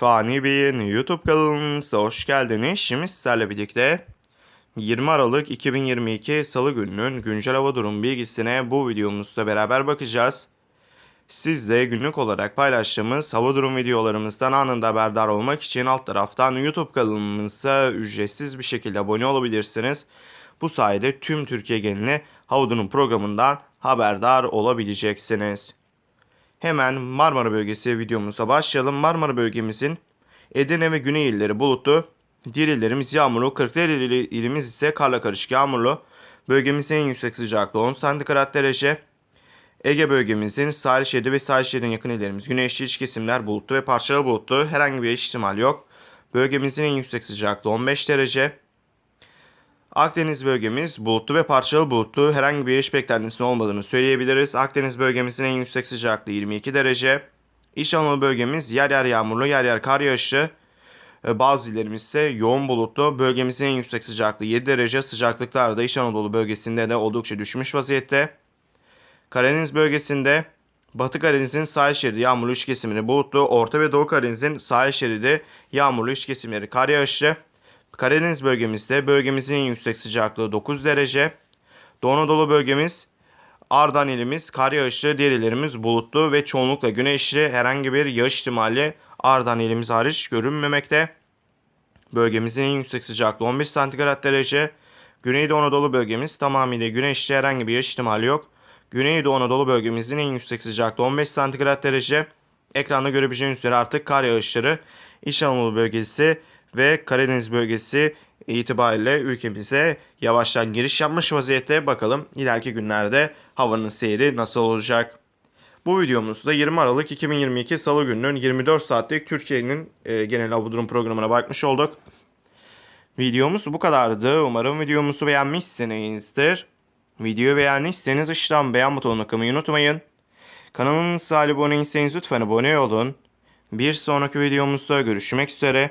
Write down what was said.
Fani Bey'in YouTube kanalımıza hoş geldiniz. Şimdi sizlerle birlikte 20 Aralık 2022 Salı gününün güncel hava durum bilgisine bu videomuzda beraber bakacağız. Siz de günlük olarak paylaştığımız hava durum videolarımızdan anında haberdar olmak için alt taraftan YouTube kanalımıza ücretsiz bir şekilde abone olabilirsiniz. Bu sayede tüm Türkiye genelini hava durum programından haberdar olabileceksiniz. Hemen Marmara bölgesi videomuza başlayalım. Marmara bölgemizin Edirne ve Güney illeri bulutlu. Diğer illerimiz yağmurlu. Kırklareli ili- ilimiz ise karla karışık yağmurlu. Bölgemizin en yüksek sıcaklığı 10 santigrat derece. Ege bölgemizin sahil şeridi ve sahil şeridine yakın illerimiz güneşli iç kesimler bulutlu ve parçalı bulutlu. Herhangi bir ihtimal yok. Bölgemizin en yüksek sıcaklığı 15 derece. Akdeniz bölgemiz bulutlu ve parçalı bulutlu. Herhangi bir yağış beklentisinin olmadığını söyleyebiliriz. Akdeniz bölgemizin en yüksek sıcaklığı 22 derece. İç Anadolu bölgemiz yer yer yağmurlu, yer yer kar yağışı. Ee, Bazı illerimiz ise yoğun bulutlu. Bölgemizin en yüksek sıcaklığı 7 derece. Sıcaklıklar da İç Anadolu bölgesinde de oldukça düşmüş vaziyette. Karadeniz bölgesinde Batı Karadeniz'in sahil şeridi yağmurlu iç kesimleri bulutlu. Orta ve Doğu Karadeniz'in sahil şeridi yağmurlu iç kesimleri kar yağışlı. Karadeniz bölgemizde bölgemizin en yüksek sıcaklığı 9 derece. Doğu Anadolu bölgemiz Ardahan ilimiz kar yağışlı, diğer illerimiz bulutlu ve çoğunlukla güneşli herhangi bir yağış ihtimali Ardahan ilimiz hariç görünmemekte. Bölgemizin en yüksek sıcaklığı 15 santigrat derece. Güneydoğu Anadolu bölgemiz tamamıyla güneşli herhangi bir yağış ihtimali yok. Güneydoğu Anadolu bölgemizin en yüksek sıcaklığı 15 santigrat derece. Ekranda görebileceğiniz üzere artık kar yağışları İç Anadolu bölgesi ve Karadeniz bölgesi itibariyle ülkemize yavaştan giriş yapmış vaziyette. Bakalım ileriki günlerde havanın seyri nasıl olacak? Bu videomuzda 20 Aralık 2022 Salı gününün 24 saatlik Türkiye'nin e, genel hava durum programına bakmış olduk. Videomuz bu kadardı. Umarım videomuzu beğenmişsinizdir. Videoyu beğendiyseniz aşağıdan beğen butonuna kılmayı unutmayın. Kanalımıza abone değilseniz lütfen abone olun. Bir sonraki videomuzda görüşmek üzere.